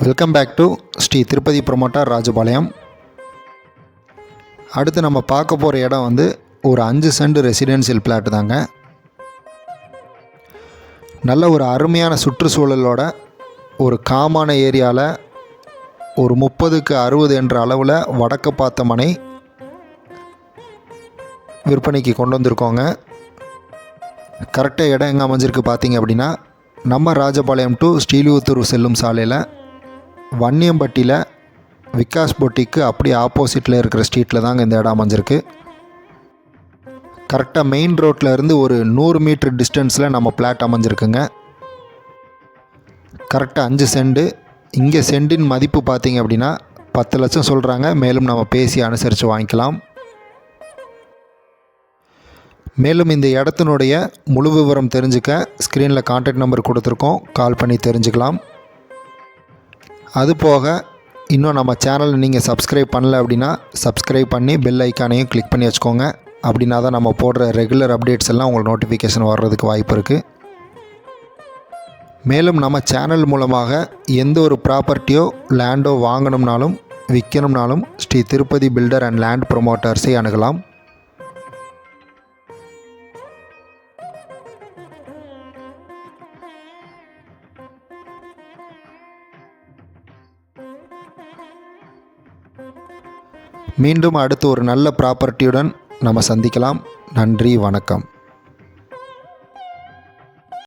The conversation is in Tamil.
Welcome back to Sri Tirupati promoter Rajapalayam. அடுத்து நம்ம பார்க்க போகிற இடம் வந்து ஒரு அஞ்சு சென்ட் ரெசிடென்சியல் பிளாட் தாங்க. நல்ல ஒரு அருமையான சுற்றுச்சூழலோட ஒரு காமான ஏரியாவில் ஒரு முப்பதுக்கு அறுபது என்ற அளவில் வடக்கு பார்த்த மனை விற்பனைக்கு கொண்டு வந்திருக்கோங்க. கரெக்டாக இடம் எங்கே அமைஞ்சிருக்கு பார்த்தீங்க அப்படின்னா நம்ம ராஜபாளையம் டு ஸ்ரீலிபுத்தூர் செல்லும் சாலையில் வன்னியம்பட்டியில் விகாஸ் பொட்டிக்கு அப்படியே ஆப்போசிட்டில் இருக்கிற ஸ்ட்ரீட்டில் தாங்க இந்த இடம் அமைஞ்சிருக்கு. கரெக்டாக மெயின் ரோட்டில் இருந்து ஒரு நூறு மீட்ரு டிஸ்டன்ஸில் நம்ம பிளாட் அமைஞ்சிருக்குங்க. கரெக்டாக அஞ்சு செண்டு இங்கே சென்டின் மதிப்பு பார்த்தீங்க அப்படின்னா பத்து லட்சம் சொல்கிறாங்க மேலும் நம்ம பேசி அனுசரித்து வாங்கிக்கலாம். மேலும் இந்த இடத்தினுடைய முழு விவரம் தெரிஞ்சுக்க ஸ்க்ரீனில் கான்டாக்ட் நம்பர் கொடுத்துருக்கோம். கால் பண்ணி தெரிஞ்சுக்கலாம். அது போக இன்னும் நம்ம சேனலை நீங்கள் சப்ஸ்கிரைப் பண்ணல அப்படின்னா சப்ஸ்கிரைப் பண்ணி பெல் ஐக்கானையும் கிளிக் பண்ணி வச்சுக்கோங்க. அப்படின்னா தான் நம்ம போடுற ரெகுலர் அப்டேட்ஸ் எல்லாம் உங்களுக்கு நோட்டிஃபிகேஷன் வர்றதுக்கு வாய்ப்பு இருக்குது மேலும் நம்ம சேனல் மூலமாக எந்த ஒரு ப்ராப்பர்ட்டியோ லேண்டோ வாங்கணும்னாலும் விற்கணும்னாலும் Sri Tirupati builder and land ப்ரொமோட்டர்ஸை அணுகலாம். மீண்டும் அடுத்து ஒரு நல்ல ப்ராப்பர்ட்டியுடன் நம்ம சந்திக்கலாம். நன்றி வணக்கம்.